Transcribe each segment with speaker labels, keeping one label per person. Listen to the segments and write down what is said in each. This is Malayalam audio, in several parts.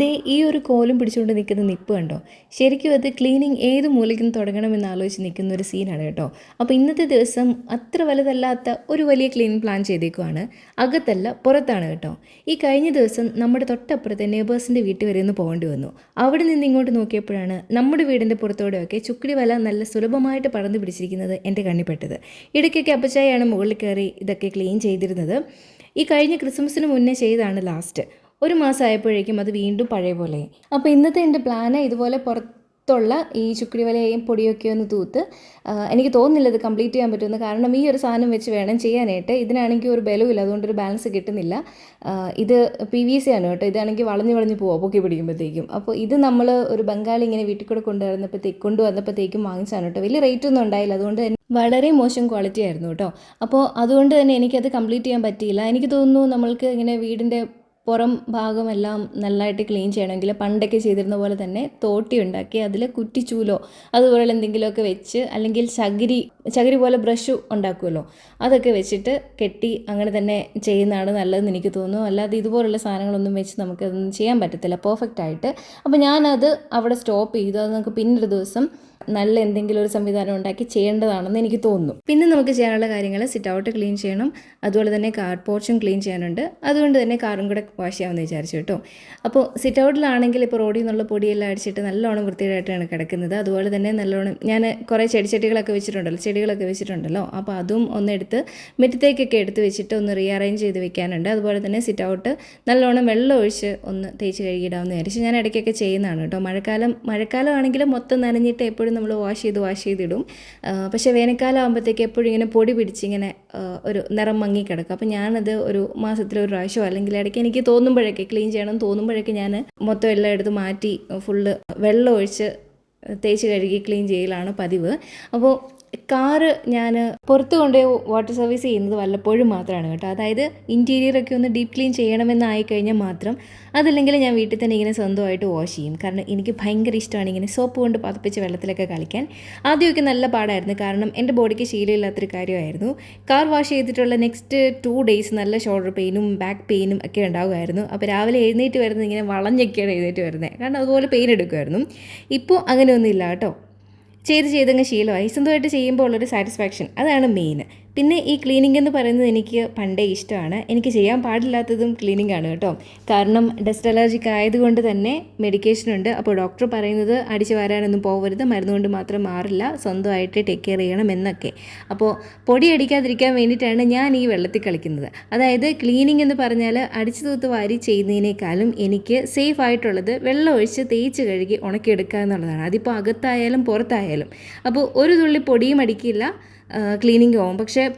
Speaker 1: ദേ ഈ ഒരു കോലും പിടിച്ചുകൊണ്ട് നിൽക്കുന്ന നിപ്പ് കണ്ടോ? ശരിക്കും അത് ക്ലീനിങ് ഏത് മൂലയ്ക്കും തുടങ്ങണമെന്ന് ആലോചിച്ച് നിൽക്കുന്ന ഒരു സീനാണ് കേട്ടോ. അപ്പോൾ ഇന്നത്തെ ദിവസം അത്ര വലുതല്ലാത്ത ഒരു വലിയ ക്ലീനിങ് പ്ലാൻ ചെയ്തേക്കുവാണ്. അകത്തല്ല പുറത്താണ് കേട്ടോ. ഈ കഴിഞ്ഞ ദിവസം നമ്മുടെ തൊട്ടപ്പുറത്തെ നെയ്ബേഴ്സിന്റെ വീട്ടിൽ വരെ ഒന്ന് പോകേണ്ടി വന്നു. അവിടെ നിന്ന് ഇങ്ങോട്ട് നോക്കിയപ്പോഴാണ് നമ്മുടെ വീടിന്റെ പുറത്തോടെയൊക്കെ ചുക്കിടി വല നല്ല സുലഭമായിട്ട് പറന്ന് പിടിച്ചിരിക്കുന്നത് എന്റെ കണ്ണിപ്പെട്ടത് ഇടയ്ക്കൊക്കെ അപ്പച്ചായാണ് മുകളിൽ കയറി ഇതൊക്കെ ക്ലീൻ ചെയ്തിരുന്നത്. ഈ കഴിഞ്ഞ ക്രിസ്മസിന് മുന്നേ ചെയ്താണ് ലാസ്റ്റ്. ഒരു മാസം ആയപ്പോഴേക്കും അത് വീണ്ടും പഴയ പോലെ അപ്പോൾ ഇന്നത്തെ എന്റെ പ്ലാന് ഇതുപോലെ പുറത്തുള്ള ഈ ചുക്കുടിവലയും പൊടിയൊക്കെ ഒന്ന് തൂത്ത് എനിക്ക് തോന്നുന്നില്ല ഇത് കംപ്ലീറ്റ് ചെയ്യാൻ പറ്റുമെന്ന്. കാരണം ഈ ഒരു സാധനം വെച്ച് വേണം ചെയ്യാനായിട്ട്. ഇതിനാണെങ്കിൽ ഒരു ബലവുമില്ല അതുകൊണ്ട് ഒരു ബാലൻസ് കിട്ടുന്നില്ല. ഇത് പി വി സി ആണ് കേട്ടോ. ഇതാണെങ്കിൽ വളഞ്ഞു വളഞ്ഞു പോവാം പൊക്കി പിടിക്കുമ്പോഴത്തേക്കും. അപ്പോൾ ഇത് നമ്മൾ ഒരു ബംഗാളി ഇങ്ങനെ വീട്ടിൽ കൂടെ കൊണ്ടുവരുന്നപ്പോഴത്തേക്ക് കൊണ്ടുവന്നപ്പോഴത്തേക്കും വാങ്ങിച്ചാണ് കേട്ടോ. വലിയ റേറ്റ് ഒന്നും ഉണ്ടായില്ല. അതുകൊണ്ട് തന്നെ വളരെ മോശം ക്വാളിറ്റി ആയിരുന്നു കേട്ടോ. അപ്പോൾ അതുകൊണ്ട് തന്നെ എനിക്കത് കംപ്ലീറ്റ് ചെയ്യാൻ പറ്റിയില്ല. എനിക്ക് തോന്നുന്നു നമ്മൾക്ക് ഇങ്ങനെ വീടിന്റെ പുറം ഭാഗമെല്ലാം നല്ലതായിട്ട് ക്ലീൻ ചെയ്യണമെങ്കിൽ പണ്ടൊക്കെ ചെയ്തിരുന്ന പോലെ തന്നെ തോട്ടി ഉണ്ടാക്കി അതിൽ കുറ്റിച്ചൂലോ അതുപോലെ എന്തെങ്കിലുമൊക്കെ വെച്ച് അല്ലെങ്കിൽ ചകിരി ചകിരി പോലെ ബ്രഷ് ഉണ്ടാക്കുമല്ലോ. അതൊക്കെ വെച്ചിട്ട് കെട്ടി അങ്ങനെ തന്നെ ചെയ്യുന്നതാണ് നല്ലതെന്ന് എനിക്ക് തോന്നുന്നു. അല്ലാതെ ഇതുപോലുള്ള സാധനങ്ങളൊന്നും വെച്ച് നമുക്കതൊന്നും ചെയ്യാൻ പറ്റത്തില്ല. പെർഫെക്റ്റ് ആയിട്ട്. അപ്പോൾ ഞാനത് അവിടെ സ്റ്റോപ്പ് ചെയ്തു. അത് നമുക്ക് പിന്നൊരു ദിവസം നല്ല എന്തെങ്കിലും ഒരു സംവിധാനം ഉണ്ടാക്കി ചെയ്യേണ്ടതാണെന്ന് എനിക്ക് തോന്നുന്നു. പിന്നെ നമുക്ക് ചെയ്യാനുള്ള കാര്യങ്ങൾ സിറ്റ് ഔട്ട് ക്ലീൻ ചെയ്യണം. അതുപോലെ തന്നെ കാർ പോർച്ചും ക്ലീൻ ചെയ്യാനുണ്ട്. അതുകൊണ്ട് തന്നെ കാറും കൂടെ വാഷ് ചെയ്യാമെന്ന് വിചാരിച്ചു കേട്ടോ. അപ്പോൾ സിറ്റ് ഔട്ടിലാണെങ്കിൽ ഇപ്പോൾ റോഡിൽ നിന്നുള്ള പൊടിയെല്ലാം അടിച്ചിട്ട് നല്ലോണം വൃത്തിയായിട്ടാണ് കിടക്കുന്നത്. അതുപോലെ തന്നെ നല്ലോണം ഞാൻ കുറേ ചെടിച്ചെടികളൊക്കെ വെച്ചിട്ടുണ്ടല്ലോ ചെടികളൊക്കെ വെച്ചിട്ടുണ്ടല്ലോ. അപ്പോൾ അതും ഒന്നെടുത്ത് മിറ്റത്തേക്കൊക്കെ എടുത്ത് വെച്ചിട്ട് ഒന്ന് റീഅറേഞ്ച് ചെയ്ത് വെക്കാനുണ്ട്. അതുപോലെ തന്നെ സിറ്റ് ഔട്ട് നല്ലോണം വെള്ളം ഒഴിച്ച് ഒന്ന് തേച്ച് കഴുകിയിടാമെന്ന് വിചാരിച്ചു ഞാൻ ഇടയ്ക്കൊക്കെ ചെയ്യുന്നതാണ് കേട്ടോ. മഴക്കാലം മഴക്കാലം ആണെങ്കിലും മൊത്തം നനഞ്ഞിട്ട് എപ്പോഴും നമ്മൾ വാഷ് ചെയ്ത് വാഷ് ചെയ്തിടും. പക്ഷേ വേനൽക്കാലം ആകുമ്പോഴത്തേക്ക് എപ്പോഴും ഇങ്ങനെ പൊടി പിടിച്ച് ഇങ്ങനെ ഒരു നിറം മങ്ങി കിടക്കും. അപ്പോൾ ഞാനത് ഒരു മാസത്തിൽ ഒരു പ്രാവശ്യം അല്ലെങ്കിൽ ഇടയ്ക്ക് എനിക്ക് തോന്നുമ്പോഴൊക്കെ ക്ലീൻ ചെയ്യണം. തോന്നുമ്പോഴൊക്കെ ഞാൻ മൊത്തം എല്ലാം എടുത്ത് മാറ്റി ഫുള്ള് വെള്ളം ഒഴിച്ച് തേച്ച് കഴുകി ക്ലീൻ ചെയ്യലാണ് പതിവ്. അപ്പോൾ കാറ് ഞാൻ പുറത്ത് കൊണ്ടുപോയി വാട്ടർ സർവീസ് ചെയ്യുന്നത് വല്ലപ്പോഴും മാത്രമാണ് കേട്ടോ. അതായത് ഇന്റീരിയറൊക്കെ ഒന്ന് ഡീപ്പ് ക്ലീൻ ചെയ്യണമെന്നായി കഴിഞ്ഞാൽ മാത്രം അതല്ലെങ്കിൽ ഞാൻ വീട്ടിൽ തന്നെ ഇങ്ങനെ സ്വന്തമായിട്ട് വാഷ് ചെയ്യും. കാരണം എനിക്ക് ഭയങ്കര ഇഷ്ടമാണ് ഇങ്ങനെ സോപ്പ് കൊണ്ട് പതപ്പിച്ച് വെള്ളത്തിലൊക്കെ കളിക്കാൻ. ആദ്യമൊക്കെ നല്ല പാടായിരുന്നു. കാരണം എന്റെ ബോഡിക്ക് ശീലമില്ലാത്തൊരു കാര്യമായിരുന്നു. കാർ വാഷ് ചെയ്തിട്ടുള്ള നെക്സ്റ്റ് ടു ഡേയ്സ് നല്ല ഷോൾഡർ പെയിനും ബാക്ക് പെയിനും ഒക്കെ ഉണ്ടാകുമായിരുന്നു അപ്പോൾ രാവിലെ എഴുന്നേറ്റ് വരുന്നത് ഇങ്ങനെ വളഞ്ഞൊക്കെയാണ് എഴുന്നേറ്റ് വരുന്നത്. കാരണം അതുപോലെ പെയിൻ എടുക്കുമായിരുന്നു. ഇപ്പോൾ അങ്ങനെയൊന്നുമില്ല കേട്ടോ. ചെയ്ത് ചെയ്തങ്ങ് ശീലമായി. സ്വന്തമായിട്ട് ചെയ്യുമ്പോൾ ഉള്ളൊരു സാറ്റിസ്ഫാക്ഷൻ അതാണ് മെയിൻ പിന്നെ ഈ ക്ലീനിങ് എന്ന് പറയുന്നത് എനിക്ക് പണ്ടേ ഇഷ്ടമാണ്. എനിക്ക് ചെയ്യാൻ പാടില്ലാത്തതും ക്ലീനിങ് ആണ് കേട്ടോ. കാരണം ഡസ്റ്റ് അലർജിക്ക് ആയതുകൊണ്ട് തന്നെ മെഡിക്കേഷൻ ഉണ്ട്. അപ്പോൾ ഡോക്ടർ പറയുന്നത് അടിച്ചു വരാനൊന്നും പോകരുത് മരുന്നുകൊണ്ട് മാത്രം മാറില്ല. സ്വന്തമായിട്ട് ടേക്ക് കെയർ ചെയ്യണം എന്നൊക്കെ. അപ്പോൾ പൊടി അടിക്കാതിരിക്കാൻ വേണ്ടിയിട്ടാണ് ഞാൻ ഈ വെള്ളത്തിൽ കളിക്കുന്നത്. അതായത് ക്ലീനിങ് എന്ന് പറഞ്ഞാൽ അടിച്ചു തൂത്ത് വാരി ചെയ്യുന്നതിനേക്കാളും എനിക്ക് സേഫ് ആയിട്ടുള്ളത് വെള്ളം ഒഴിച്ച് തേച്ച് കഴുകി ഉണക്കിയെടുക്കുക എന്നുള്ളതാണ്. അതിപ്പോൾ അകത്തായാലും പുറത്തായാലും. അപ്പോൾ ഒരു തുള്ളി പൊടിയും അടിക്കില്ല. ക്ലീനിങ് ആവും. പക്ഷേ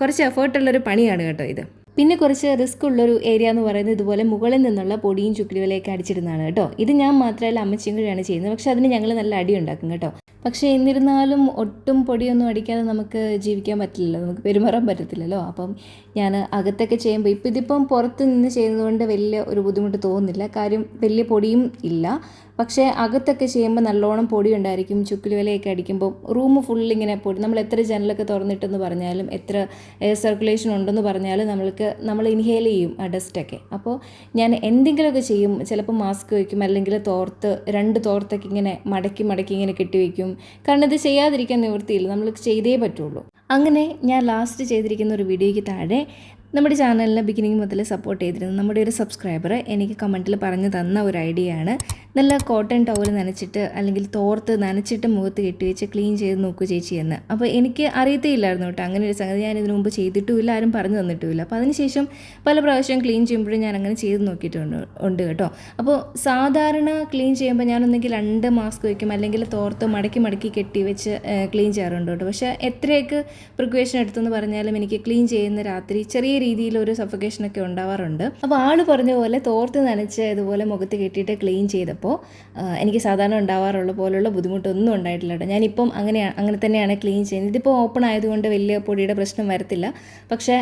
Speaker 1: കുറച്ച് എഫേർട്ടുള്ളൊരു പണിയാണ് കേട്ടോ ഇത്. പിന്നെ കുറച്ച് റിസ്ക് ഉള്ളൊരു ഏരിയ എന്ന് പറയുന്നത് ഇതുപോലെ മുകളിൽ നിന്നുള്ള പൊടിയും ചുക്കിലുകളെയൊക്കെ അടിച്ചിരുന്നതാണ് കേട്ടോ. ഇത് ഞാൻ മാത്രമല്ല അമ്മച്ചിയും കൂടിയാണ് ചെയ്യുന്നത്. പക്ഷേ അതിന് ഞങ്ങൾ നല്ല അടി ഉണ്ടാക്കും കേട്ടോ. പക്ഷേ എന്നിരുന്നാലും ഒട്ടും പൊടിയൊന്നും അടിക്കാതെ നമുക്ക് ജീവിക്കാൻ പറ്റില്ലല്ലോ. നമുക്ക് പെരുമാറാൻ പറ്റത്തില്ലല്ലോ. അപ്പം ഞാൻ അകത്തൊക്കെ ചെയ്യുമ്പോൾ ഇപ്പം ഇതിപ്പം പുറത്ത് നിന്ന് ചെയ്യുന്നതുകൊണ്ട് വലിയ ഒരു ബുദ്ധിമുട്ട് തോന്നുന്നില്ല. കാര്യം വലിയ പൊടിയും ഇല്ല. പക്ഷേ അകത്തൊക്കെ ചെയ്യുമ്പോൾ നല്ലോണം പൊടി ഉണ്ടായിരിക്കും. ചുക്കിലി വിലയൊക്കെ അടിക്കുമ്പോൾ റൂം ഫുൾ ഇങ്ങനെ പൊടി. നമ്മൾ എത്ര ജനലൊക്കെ തുറന്നിട്ടെന്ന് പറഞ്ഞാലും എത്ര എയർ സർക്കുലേഷൻ ഉണ്ടെന്ന് പറഞ്ഞാലും നമ്മൾക്ക് നമ്മൾ ഇൻഹേൽ ചെയ്യും ആ ഡസ്റ്റൊക്കെ അപ്പോൾ ഞാൻ എന്തെങ്കിലുമൊക്കെ ചെയ്യും. ചിലപ്പോൾ മാസ്ക് വയ്ക്കും അല്ലെങ്കിൽ തോർത്ത് രണ്ട് തോർത്തൊക്കെ ഇങ്ങനെ മടക്കി മടക്കി ഇങ്ങനെ കെട്ടിവെക്കും കാരണം ഇത് ചെയ്യാതിരിക്കാൻ നിവൃത്തിയില്ല. നമ്മൾ ചെയ്തേ പറ്റുള്ളൂ. അങ്ങനെ ഞാൻ ലാസ്റ്റ് ചെയ്തിരിക്കുന്ന ഒരു വീഡിയോയ്ക്ക് താഴെ നമ്മുടെ ചാനലിനെ ബിഗിനിങ് മുതൽ സപ്പോർട്ട് ചെയ്തിരുന്നു നമ്മുടെ ഒരു സബ്സ്ക്രൈബർ എനിക്ക് കമന്റിൽ പറഞ്ഞു തന്ന ഒരു ഐഡിയ ആണ്. നല്ല കോട്ടൺ ടവൽ നനച്ചിട്ട് അല്ലെങ്കിൽ തോർത്ത് നനച്ചിട്ട് മുഖത്ത് കെട്ടിവെച്ച് ക്ലീൻ ചെയ്ത് നോക്കൂ ചേച്ചി എന്ന്. അപ്പോൾ എനിക്ക് അറിയത്തേയില്ലായിരുന്നു കേട്ടോ. അങ്ങനെ ഒരു സംഗതി ഞാൻ ഇതിനു മുമ്പ് ചെയ്തിട്ടുമില്ല. ആരും പറഞ്ഞു തന്നിട്ടുമില്ല. അപ്പോൾ അതിനുശേഷം പല പ്രാവശ്യം ക്ലീൻ ചെയ്യുമ്പോഴും ഞാൻ അങ്ങനെ ചെയ്ത് നോക്കിയിട്ടുണ്ട് ഉണ്ട് കേട്ടോ. അപ്പോൾ സാധാരണ ക്ലീൻ ചെയ്യുമ്പോൾ ഞാനൊന്നെങ്കിൽ രണ്ട് മാസ്ക് വയ്ക്കും അല്ലെങ്കിൽ തോർത്ത് മടക്കി മടക്കി കെട്ടി വെച്ച് ക്ലീൻ ചെയ്യാറുണ്ട് കേട്ടോ. പക്ഷേ എത്രയൊക്കെ പ്രിക്വേഷൻ എടുത്തെന്ന് പറഞ്ഞാലും എനിക്ക് ക്ലീൻ ചെയ്യുന്ന രാത്രി ചെറിയ രീതിയിൽ ഒരു സഫക്കേഷനൊക്കെ ഉണ്ടാവാറുണ്ട്. അപ്പോൾ ആൾ പറഞ്ഞ പോലെ തോർത്ത് നനച്ച് ഇതുപോലെ മുഖത്ത് കെട്ടിയിട്ട് ക്ലീൻ ചെയ്തപ്പോൾ എനിക്ക് സാധാരണ ഉണ്ടാവാറുള്ള പോലുള്ള ബുദ്ധിമുട്ടൊന്നും ഉണ്ടായിട്ടില്ല കേട്ടോ. ഞാനിപ്പം അങ്ങനെ അങ്ങനെ തന്നെയാണ് ക്ലീൻ ചെയ്യുന്നത്. ഇതിപ്പോൾ ഓപ്പൺ ആയതുകൊണ്ട് വലിയ പൊടിയുടെ പ്രശ്നം വരത്തില്ല. പക്ഷേ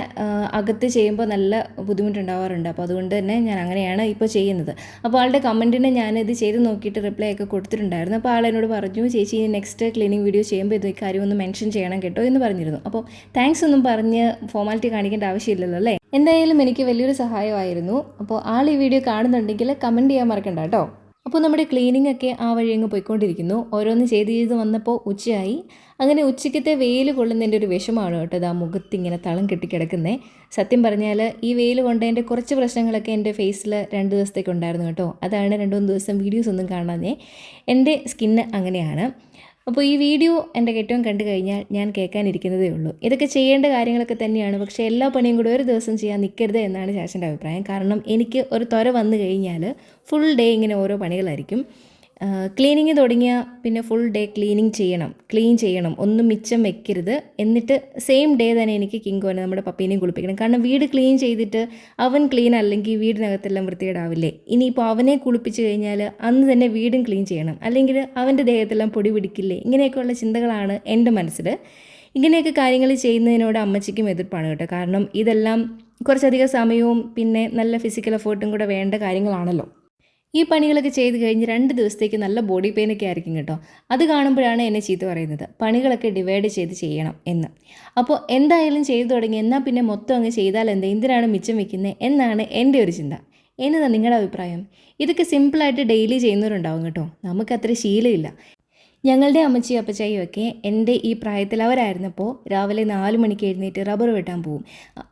Speaker 1: അകത്ത് ചെയ്യുമ്പോൾ നല്ല ബുദ്ധിമുട്ടുണ്ടാവാറുണ്ട് അപ്പോൾ അതുകൊണ്ട് തന്നെ ഞാൻ അങ്ങനെയാണ് ഇപ്പോൾ ചെയ്യുന്നത്. അപ്പോൾ ആളുടെ കമന്റിന് ഞാനിത് ചെയ്ത് നോക്കിയിട്ട് റിപ്ലൈ ഒക്കെ കൊടുത്തിട്ടുണ്ടായിരുന്നു. അപ്പോൾ ആൾ എന്നോട് പറഞ്ഞു ചേച്ചി ഇനി നെക്സ്റ്റ് ക്ലീനിങ് വീഡിയോ ചെയ്യുമ്പോൾ ഇത് കാര്യം ഒന്ന് മെൻഷൻ ചെയ്യണം കേട്ടോ എന്ന് പറഞ്ഞിരുന്നു. അപ്പോൾ താങ്ക്സ് ഒന്നും പറഞ്ഞ് ഫോർമാലിറ്റി കാണിക്കേണ്ട ആവശ്യമില്ലല്ലോ. അല്ലേ എന്തായാലും എനിക്ക് വലിയൊരു സഹായമായിരുന്നു. അപ്പോൾ ആൾ ഈ വീഡിയോ കാണുന്നുണ്ടെങ്കിൽ കമന്റ് ചെയ്യാൻ മറക്കണ്ട കേട്ടോ അപ്പോൾ നമ്മുടെ ക്ലീനിങ് ഒക്കെ ആ വഴി അങ്ങ് പോയിക്കൊണ്ടിരിക്കുന്നു. ഓരോന്ന് ചെയ്ത് ചെയ്ത് വന്നപ്പോൾ ഉച്ചയായി. അങ്ങനെ ഉച്ചയ്ക്കത്തെ വെയിൽ കൊള്ളുന്നതിന്റെ ഒരു വിഷമാണ് കേട്ടോ ആ മുഖത്ത് ഇങ്ങനെ തളം കെട്ടിക്കിടക്കുന്നത് സത്യം പറഞ്ഞാൽ ഈ വെയിൽ കൊണ്ടതിന്റെ കുറച്ച് പ്രശ്നങ്ങളൊക്കെ എന്റെ ഫേസിൽ രണ്ട് ദിവസത്തേക്ക് ഉണ്ടായിരുന്നു കേട്ടോ. അതാണ് രണ്ട് മൂന്ന് ദിവസം വീഡിയോസ് ഒന്നും കാണാതെ എന്റെ സ്കിന്ന് അങ്ങനെയാണ്. അപ്പോൾ ഈ വീഡിയോ എന്റെ കെട്ടവും കണ്ടു കഴിഞ്ഞാൽ ഞാൻ കേൾക്കാനിരിക്കുന്നതേ ഉള്ളൂ. ഇതൊക്കെ ചെയ്യേണ്ട കാര്യങ്ങളൊക്കെ തന്നെയാണ്. പക്ഷേ എല്ലാ പണിയും കൂടെ ഒരു ദിവസം ചെയ്യാൻ നിൽക്കരുത് എന്നാണ് ശാശന്റെ അഭിപ്രായം. കാരണം എനിക്ക് ഒരു ത്വര വന്നു കഴിഞ്ഞാൽ ഫുൾ ഡേ ഇങ്ങനെ ഓരോ പണികളായിരിക്കും. ക്ലീനിങ് തുടങ്ങിയ പിന്നെ ഫുൾ ഡേ ക്ലീനിങ് ചെയ്യണം ക്ലീൻ ചെയ്യണം ഒന്നും മിച്ചം വെക്കരുത്. എന്നിട്ട് സെയിം ഡേ തന്നെ എനിക്ക് കിങ്കോനെ നമ്മുടെ പപ്പീനെയും കുളിപ്പിക്കണം. കാരണം വീട് ക്ലീൻ ചെയ്തിട്ട് അവൻ ക്ലീൻ അല്ലെങ്കിൽ വീടിനകത്തെല്ലാം വൃത്തികേടാവില്ലേ? ഇനിയിപ്പോൾ അവനെ കുളിപ്പിച്ച് കഴിഞ്ഞാൽ അന്ന് തന്നെ വീടും ക്ലീൻ ചെയ്യണം. അല്ലെങ്കിൽ അവന്റെ ദേഹത്തെല്ലാം പൊടി പിടിക്കില്ലേ? ഇങ്ങനെയൊക്കെയുള്ള ചിന്തകളാണ് എന്റെ മനസ്സിൽ. ഇങ്ങനെയൊക്കെ കാര്യങ്ങൾ ചെയ്യുന്നതിനോട് അമ്മച്ചിക്കും എതിർപ്പാണ് കേട്ടോ. കാരണം ഇതെല്ലാം കുറച്ചധികം സമയവും പിന്നെ നല്ല ഫിസിക്കൽ എഫേർട്ടും കൂടെ വേണ്ട കാര്യങ്ങളാണല്ലോ. ഈ പണികളൊക്കെ ചെയ്ത് കഴിഞ്ഞ് രണ്ട് ദിവസത്തേക്ക് നല്ല ബോഡി പെയിനൊക്കെ ആയിരിക്കും കേട്ടോ. അത് കാണുമ്പോഴാണ് എന്നെ ചീത്ത പറയുന്നത്. പണികളൊക്കെ ഡിവൈഡ് ചെയ്ത് ചെയ്യണം എന്ന്. അപ്പോൾ എന്തായാലും ചെയ്തു തുടങ്ങി എന്നാൽ പിന്നെ മൊത്തം അങ്ങ് ചെയ്താൽ എന്താ? എന്തിനാണ് മിച്ചം വെക്കുന്നത് എന്നാണ് എന്റെ ഒരു ചിന്ത. എന്നതാ നിങ്ങളുടെ അഭിപ്രായം? ഇതൊക്കെ സിമ്പിളായിട്ട് ഡെയിലി ചെയ്യുന്നവരുണ്ടാവും കേട്ടോ. നമുക്കത്ര ശീലമില്ല. ഞങ്ങളുടെ അമ്മച്ചി അപ്പച്ചായും ഒക്കെ എന്റെ ഈ പ്രായത്തിൽ അവരായിരുന്നപ്പോൾ രാവിലെ നാല് മണിക്ക് എഴുന്നേറ്റ് റബ്ബർ വെട്ടാൻ പോകും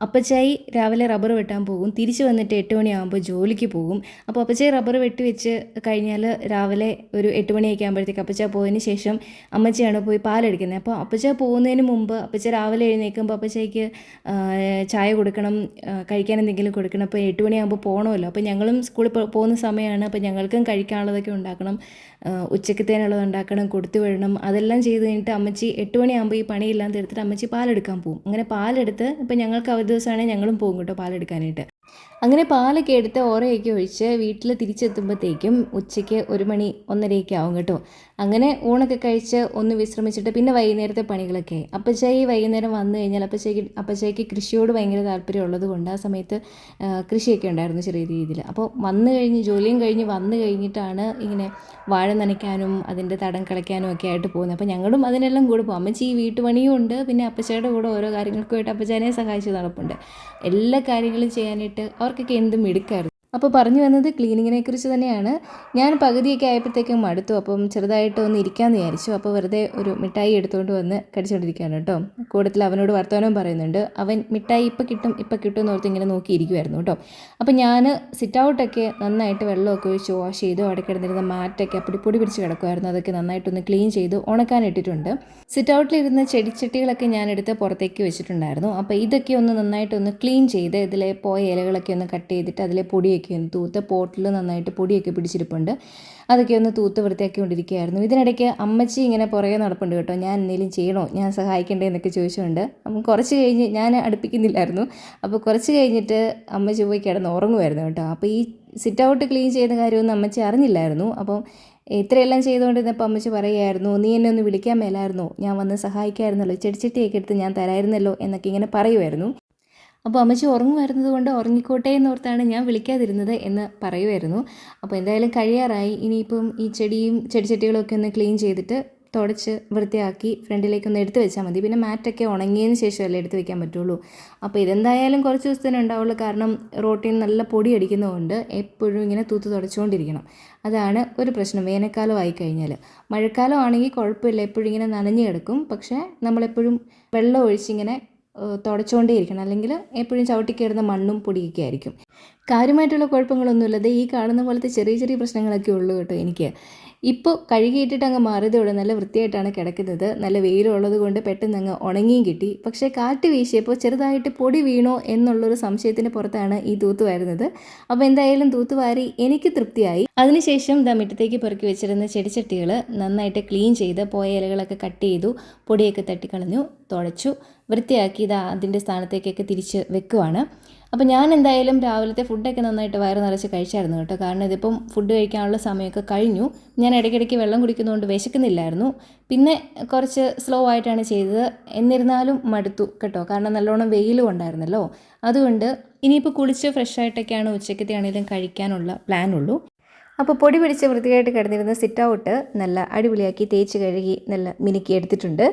Speaker 1: അപ്പച്ചായി രാവിലെ റബ്ബർ വെട്ടാൻ പോകും തിരിച്ച് വന്നിട്ട് എട്ട് മണിയാകുമ്പോൾ ജോലിക്ക് പോകും അപ്പോൾ അപ്പച്ചായി റബ്ബർ വെട്ടി വെച്ച് കഴിഞ്ഞാൽ രാവിലെ ഒരു എട്ട് മണിയൊക്കെ ആകുമ്പോഴത്തേക്ക് അപ്പച്ച പോയതിന് ശേഷം അമ്മച്ചിയാണ് പോയി പാലെടുക്കുന്നത്. അപ്പോൾ അപ്പച്ച പോകുന്നതിന് മുമ്പ് അപ്പച്ച രാവിലെ എഴുന്നേൽക്കുമ്പോൾ അപ്പച്ചയ്ക്ക് ചായ കൊടുക്കണം കഴിക്കാൻ എന്തെങ്കിലും കൊടുക്കണം. അപ്പോൾ എട്ട് മണിയാകുമ്പോൾ പോകണമല്ലോ അപ്പോൾ ഞങ്ങളും സ്കൂളിൽ പോകുന്ന സമയമാണ്. അപ്പോൾ ഞങ്ങൾക്കും കഴിക്കാനുള്ളതൊക്കെ ഉണ്ടാക്കണം. ഉച്ചക്കത്തേനുള്ളത് ഉണ്ടാക്കണം കൊടുത്തു വിടണം. അതെല്ലാം ചെയ്ത് കഴിഞ്ഞിട്ട് അമ്മച്ചി എട്ട് മണിയാകുമ്പോൾ ഈ പണിയെല്ലാം തീർത്തിട്ട് അമ്മച്ചി പാലെടുക്കാൻ പോകും അങ്ങനെ പാലെടുത്ത് ഇപ്പം ഞങ്ങൾക്ക് അവധി ദിവസമാണെങ്കിൽ ഞങ്ങളും പോകും കേട്ടോ പാലെടുക്കാനായിട്ട്. അങ്ങനെ പാലൊക്കെ എടുത്ത് ഓറയൊക്കെ ഒഴിച്ച് വീട്ടിൽ തിരിച്ചെത്തുമ്പോഴത്തേക്കും ഉച്ചയ്ക്ക് ഒരു മണി ഒന്നരയൊക്കെ ആവും കേട്ടോ. അങ്ങനെ ഊണൊക്കെ കഴിച്ച് ഒന്ന് വിശ്രമിച്ചിട്ട് പിന്നെ വൈകുന്നേരത്തെ പണികളൊക്കെ. അപ്പച്ചായി വൈകുന്നേരം വന്നു കഴിഞ്ഞാൽ അപ്പച്ചയ്ക്ക് അപ്പച്ചായിക്ക് കൃഷിയോട് ഭയങ്കര താല്പര്യം ഉള്ളത് കൊണ്ട് ആ സമയത്ത് കൃഷിയൊക്കെ ഉണ്ടായിരുന്നു ചെറിയ രീതിയിൽ. അപ്പോൾ വന്നു കഴിഞ്ഞ് ജോലിയും കഴിഞ്ഞ് വന്നു കഴിഞ്ഞിട്ടാണ് ഇങ്ങനെ വാഴ നനയ്ക്കാനും അതിന്റെ തടം കളയ്ക്കാനും ഒക്കെ ആയിട്ട് പോകുന്നത്. അപ്പോൾ ഞങ്ങളും അതിനെല്ലാം കൂടെ പോകും. അമ്മച്ചി ഈ വീട്ടുപണിയും ഉണ്ട്. പിന്നെ അപ്പച്ചയുടെ കൂടെ ഓരോ കാര്യങ്ങൾക്കുമായിട്ട് അപ്പച്ചാനെ സഹായിച്ച് നടപ്പുണ്ട്. എല്ലാ കാര്യങ്ങളും ചെയ്യാനായിട്ട് അവർക്കൊക്കെ എന്തും മിടുക്കായിരുന്നു. അപ്പോൾ പറഞ്ഞു വന്നത് ക്ലീനിങ്ങിനെ കുറിച്ച് തന്നെയാണ്. ഞാൻ പകുതിയൊക്കെ ആയപ്പോഴത്തേക്കും മടുത്തു. അപ്പം ചെറുതായിട്ട് ഒന്ന് ഇരിക്കാമെന്ന് വിചാരിച്ചു. അപ്പോൾ വെറുതെ ഒരു മിഠായി എടുത്തുകൊണ്ട് വന്ന് കടിച്ചുകൊണ്ടിരിക്കുകയാണ് കേട്ടോ. കൂടുതൽ അവനോട് വർത്തമാനവും പറയുന്നുണ്ട്. അവൻ മിഠായി ഇപ്പം കിട്ടും ഇപ്പം കിട്ടും എന്ന് ഓർത്ത് ഇങ്ങനെ നോക്കിയിരിക്കുമായിരുന്നു കേട്ടോ. അപ്പോൾ ഞാൻ സിറ്റ് ഔട്ടൊക്കെ നന്നായിട്ട് വെള്ളമൊക്കെ ഒഴിച്ച് വാഷ് ചെയ്തു. അവിടെ കിടന്നിരുന്ന മാറ്റൊക്കെ അപ്പടി പൊടി പിടിച്ച് കിടക്കുമായിരുന്നു അതൊക്കെ നന്നായിട്ടൊന്ന് ക്ലീൻ ചെയ്ത് ഉണക്കാനിട്ടിട്ടുണ്ട് സിറ്റ് ഔട്ടിലിരുന്ന ചെടിച്ചട്ടികളൊക്കെ ഞാൻ എടുത്ത് പുറത്തേക്ക് വെച്ചിട്ടുണ്ടായിരുന്നു. അപ്പോൾ ഇതൊക്കെ ഒന്ന് നന്നായിട്ടൊന്ന് ക്ലീൻ ചെയ്ത് ഇതിലെ പോയ ഇലകളൊക്കെ ഒന്ന് കട്ട് ചെയ്തിട്ട് അതിലെ പൊടിയൊക്കെ ഒന്ന് തൂത്ത് പോട്ടിൽ നന്നായിട്ട് പൊടിയൊക്കെ പിടിച്ചിരിപ്പുണ്ട്. അതൊക്കെ ഒന്ന് തൂത്ത് വൃത്തിയാക്കിക്കൊണ്ടിരിക്കുകയായിരുന്നു. ഇതിനിടയ്ക്ക് അമ്മച്ചി ഇങ്ങനെ പുറകെ നടപ്പുണ്ട് കേട്ടോ. ഞാൻ എന്തെങ്കിലും ചെയ്യണോ? ഞാൻ സഹായിക്കണ്ടേ എന്നൊക്കെ ചോദിച്ചുകൊണ്ട് അപ്പം കുറച്ച് കഴിഞ്ഞ് ഞാൻ അടുപ്പിക്കുന്നില്ലായിരുന്നു. അപ്പോൾ കുറച്ച് കഴിഞ്ഞിട്ട് അമ്മച്ചി പോയി കിടന്ന് ഉറങ്ങുമായിരുന്നു കേട്ടോ. അപ്പോൾ ഈ സിറ്റ് ഔട്ട് ക്ലീൻ ചെയ്യുന്ന കാര്യമൊന്നും അമ്മച്ചി അറിഞ്ഞില്ലായിരുന്നു. അപ്പം ഇത്രയെല്ലാം ചെയ്തുകൊണ്ടിരുന്നപ്പോൾ അമ്മച്ചി പറയുമായിരുന്നു നീ എന്നെ ഒന്ന് വിളിക്കാൻ മേലായിരുന്നോ? ഞാൻ വന്ന് സഹായിക്കായിരുന്നല്ലോ. ചെടിച്ചട്ടിയൊക്കെ എടുത്ത് ഞാൻ തരായിരുന്നല്ലോ എന്നൊക്കെ ഇങ്ങനെ പറയുമായിരുന്നു. അപ്പോൾ അമ്മച്ചി ഉറങ്ങുമായിരുന്നത് കൊണ്ട് ഉറങ്ങിക്കോട്ടെ എന്നോർത്താണ് ഞാൻ വിളിക്കാതിരുന്നത് എന്ന് പറയുമായിരുന്നു. അപ്പോൾ എന്തായാലും കഴിയാറായി. ഇനിയിപ്പം ഈ ചെടിയും ചെടിച്ചട്ടികളും ഒക്കെ ഒന്ന് ക്ലീൻ ചെയ്തിട്ട് തുടച്ച് വൃത്തിയാക്കി ഫ്രണ്ടിലേക്ക് ഒന്ന് എടുത്ത് വെച്ചാൽ മതി. പിന്നെ മാറ്റൊക്കെ ഉണങ്ങിയതിന് ശേഷമല്ലേ എടുത്ത് വെക്കാൻ പറ്റുള്ളൂ. അപ്പോൾ ഇതെന്തായാലും കുറച്ച് ദിവസത്തിന് ഉണ്ടാവുള്ളൂ. കാരണം റോട്ടിൽ നല്ല പൊടി അടിക്കുന്നതുകൊണ്ട് എപ്പോഴും ഇങ്ങനെ തൂത്ത് തുടച്ചുകൊണ്ടിരിക്കണം. അതാണ് ഒരു പ്രശ്നം. വേനൽക്കാലം ആയി കഴിഞ്ഞാൽ മഴക്കാലം ആണെങ്കിൽ കുഴപ്പമില്ല. എപ്പോഴും ഇങ്ങനെ നനഞ്ഞു കിടക്കും. പക്ഷേ നമ്മളെപ്പോഴും വെള്ളം ഒഴിച്ചിങ്ങനെ തുടച്ചുകൊണ്ടേയിരിക്കണം അല്ലെങ്കിൽ എപ്പോഴും ചവിട്ടി കയറുന്ന മണ്ണും പൊടിയൊക്കെ ആയിരിക്കും കാര്യമായിട്ടുള്ള കുഴപ്പങ്ങളൊന്നുമില്ലാതെ ഈ കാണുന്ന പോലത്തെ ചെറിയ ചെറിയ പ്രശ്നങ്ങളൊക്കെ ഉള്ളൂ കേട്ടോ എനിക്ക്. ഇപ്പോൾ കഴുകിയിട്ടിട്ട് അങ്ങ് മാറിയതോടെ നല്ല വൃത്തിയായിട്ടാണ് കിടക്കുന്നത്. നല്ല വെയിലുള്ളത് കൊണ്ട് പെട്ടെന്ന് അങ്ങ് ഉണങ്ങിയും കിട്ടി. പക്ഷേ കാറ്റ് വീശിയപ്പോൾ ചെറുതായിട്ട് പൊടി വീണോ എന്നുള്ളൊരു സംശയത്തിന് പുറത്താണ് ഈ തൂത്ത് വരുന്നത്. അപ്പോൾ എന്തായാലും തൂത്ത് വാരി എനിക്ക് തൃപ്തിയായി. അതിനുശേഷം ദാ മിറ്റത്തേക്ക് പെറുക്കി വെച്ചിരുന്ന ചെടിച്ചട്ടികൾ നന്നായിട്ട് ക്ലീൻ ചെയ്ത് പോയ ഇലകളൊക്കെ കട്ട് ചെയ്തു പൊടിയൊക്കെ തട്ടിക്കളഞ്ഞു തുടച്ചു. വൃത്തിയാക്കി ഇതാ അതിന്റെ സ്ഥാനത്തേക്കൊക്കെ തിരിച്ച് വെക്കുവാണ്. അപ്പോൾ ഞാൻ എന്തായാലും രാവിലത്തെ ഫുഡൊക്കെ നന്നായിട്ട് വയറ് നിറച്ച് കഴിച്ചായിരുന്നു കേട്ടോ. കാരണം ഇതിപ്പം ഫുഡ് കഴിക്കാനുള്ള സമയമൊക്കെ കഴിഞ്ഞു. ഞാൻ ഇടയ്ക്കിടയ്ക്ക് വെള്ളം കുടിക്കുന്നതുകൊണ്ട് വിശക്കുന്നില്ലായിരുന്നു. പിന്നെ കുറച്ച് സ്ലോ ആയിട്ടാണ് ചെയ്തത്. എന്നിരുന്നാലും മടുത്തു കേട്ടോ. കാരണം നല്ലോണം വെയിലും ഉണ്ടായിരുന്നല്ലോ. അതുകൊണ്ട് ഇനിയിപ്പോൾ കുളിച്ച് ഫ്രഷ് ആയിട്ടൊക്കെയാണ് ഉച്ചക്കത്തെ ആണെങ്കിലും കഴിക്കാനുള്ള പ്ലാൻ ഉള്ളൂ അപ്പോൾ പൊടി പിടിച്ച് വൃത്തിയായിട്ട് കിടന്നിരുന്ന സിറ്റ് ഔട്ട് നല്ല അടിപൊളിയാക്കി തേച്ച് കഴുകി നല്ല മിനുക്കി എടുത്തിട്ടുണ്ട്.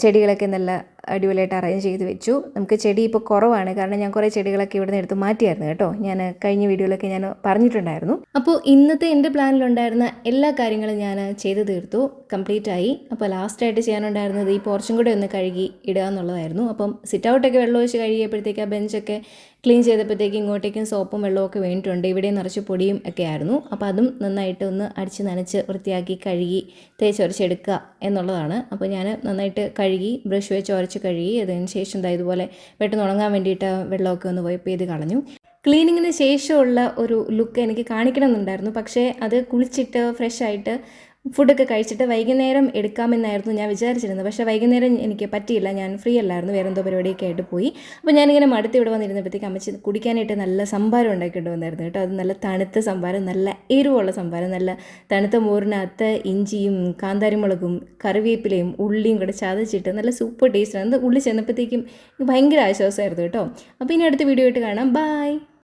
Speaker 1: ചെടികളൊക്കെ നല്ല അടിപൊളിയായിട്ട് അറേഞ്ച് ചെയ്ത് വെച്ചു. നമുക്ക് ചെടി ഇപ്പോൾ കുറവാണ്. കാരണം ഞാൻ കുറേ ചെടികളൊക്കെ ഇവിടെ നിന്ന് എടുത്ത് മാറ്റിയായിരുന്നു കേട്ടോ. ഞാൻ കഴിഞ്ഞ വീഡിയോയിലൊക്കെ ഞാൻ പറഞ്ഞിട്ടുണ്ടായിരുന്നു. അപ്പോൾ ഇന്നത്തെ എന്റെ പ്ലാനിലുണ്ടായിരുന്ന എല്ലാ കാര്യങ്ങളും ഞാൻ ചെയ്തു തീർത്തു. കംപ്ലീറ്റ് ആയി. അപ്പോൾ ലാസ്റ്റായിട്ട് ചെയ്യാനുണ്ടായിരുന്നത് ഈ പോർച്ചും കൂടെ ഒന്ന് കഴുകി ഇടുക എന്നുള്ളതായിരുന്നു. അപ്പം സിറ്റ് ഔട്ടൊക്കെ വെള്ളം ഒഴിച്ച് കഴുകിയപ്പോഴത്തേക്ക് ആ ബെഞ്ചൊക്കെ ക്ലീൻ ചെയ്തപ്പോഴത്തേക്ക് ഇങ്ങോട്ടേക്കും സോപ്പും വെള്ളവും ഒക്കെ വേണ്ടിയിട്ടുണ്ട്. ഇവിടെ നിറച്ച് പൊടിയും ഒക്കെ ആയിരുന്നു. അപ്പോൾ അതും നന്നായിട്ട് ഒന്ന് അടിച്ച് നനച്ച് വൃത്തിയാക്കി കഴുകി തേച്ചൊരച്ചെടുക്കുക എന്നുള്ളതാണ്. അപ്പോൾ ഞാൻ നന്നായിട്ട് കഴുകി ബ്രഷ് വെച്ച് ഉരച്ച് കഴുകി അതിന് ശേഷം ദാ ഇതുപോലെ പെട്ടെന്ന് ഉണങ്ങാൻ വേണ്ടിയിട്ട് വെള്ളമൊക്കെ ഒന്ന് വൈപ്പ് ചെയ്ത് കളഞ്ഞു. ക്ലീനിങ്ങിന് ശേഷമുള്ള ഒരു ലുക്ക് എനിക്ക് കാണിക്കണമെന്നുണ്ടായിരുന്നു. പക്ഷേ അത് കുളിച്ചിട്ട് ഫ്രഷ് ആയിട്ട് ഫുഡൊക്കെ കഴിച്ചിട്ട് വൈകുന്നേരം എടുക്കാമെന്നായിരുന്നു ഞാൻ വിചാരിച്ചിരുന്നത്. പക്ഷേ വൈകുന്നേരം എനിക്ക് പറ്റിയില്ല. ഞാൻ ഫ്രീ അല്ലായിരുന്നു. വേറെ എന്തോ പരിപാടിയൊക്കെ ആയിട്ട് പോയി. അപ്പോൾ ഞാനിങ്ങനെ മടുത്ത് ഇവിടെ വന്നിരുന്നപ്പോഴത്തേക്ക് അമ്മച്ചി കുടിക്കാനായിട്ട് നല്ല സംഭാരം ഉണ്ടാക്കി വന്നായിരുന്നു കേട്ടോ. അത് നല്ല തണുത്ത സംഭാരം നല്ല എരിവുള്ള സംഭാരം നല്ല തണുത്ത മോരിനകത്ത് ഇഞ്ചിയും കാന്താരിമുളകും കറിവേപ്പിലയും ഉള്ളിയും കൂടെ ചതച്ചിട്ട് നല്ല സൂപ്പർ ടേസ്റ്റ് ആണ് ഉള്ളി ചെന്നപ്പോഴത്തേക്കും ഭയങ്കര ആശ്വാസമായിരുന്നു കേട്ടോ. അപ്പോൾ ഇനി അടുത്ത വീഡിയോ ആയിട്ട് കാണാം. ബൈ.